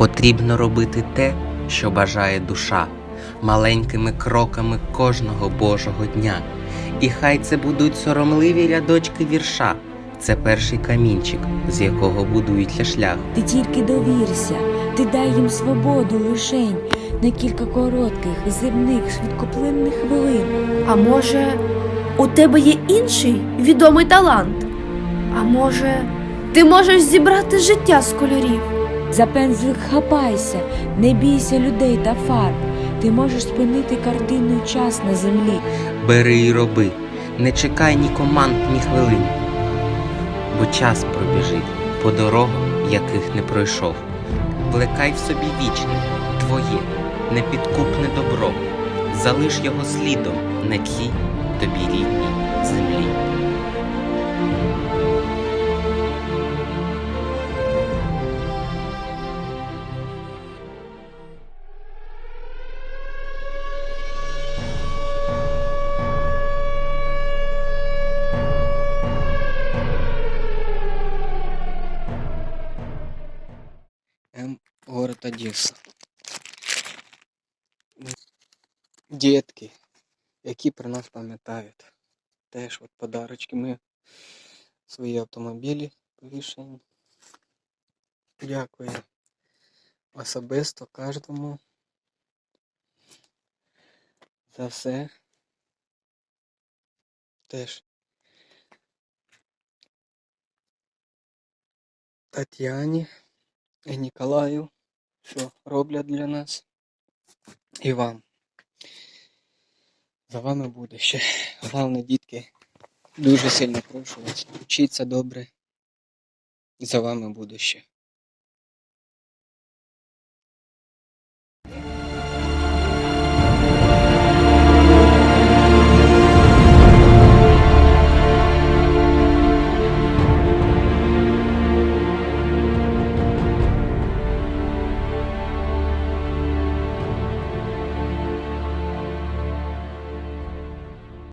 Потрібно робити те, що бажає душа, маленькими кроками кожного Божого дня. І хай це будуть соромливі рядочки вірша. Це перший камінчик, з якого будується шлях. Ти тільки довірся, ти дай їм свободу лишень на кілька коротких, земних, швидкоплинних хвилин. А може, у тебе є інший відомий талант? А може, ти можеш зібрати життя з кольорів? За пензлик хапайся, не бійся людей та фарб. Ти можеш спинити картинний час на землі. Бери і роби, не чекай ні команд, ні хвилин. Бо час пробіжить по дорогам, яких не пройшов. Плекай в собі вічне, твоє, непідкупне добро. Залиш його слідом на цій тобі рідній землі. Город Одеса. Дітки, які про нас пам'ятають. Теж от подарочки. Ми свої автомобілі повішаємо. Дякую особисто кожному за все. Теж Тетяні і Ніколаю, що роблять для нас. І вам. За вами буде ще. Головне, дітки, дуже сильно прошу вас. Вчіться добре. За вами буде ще.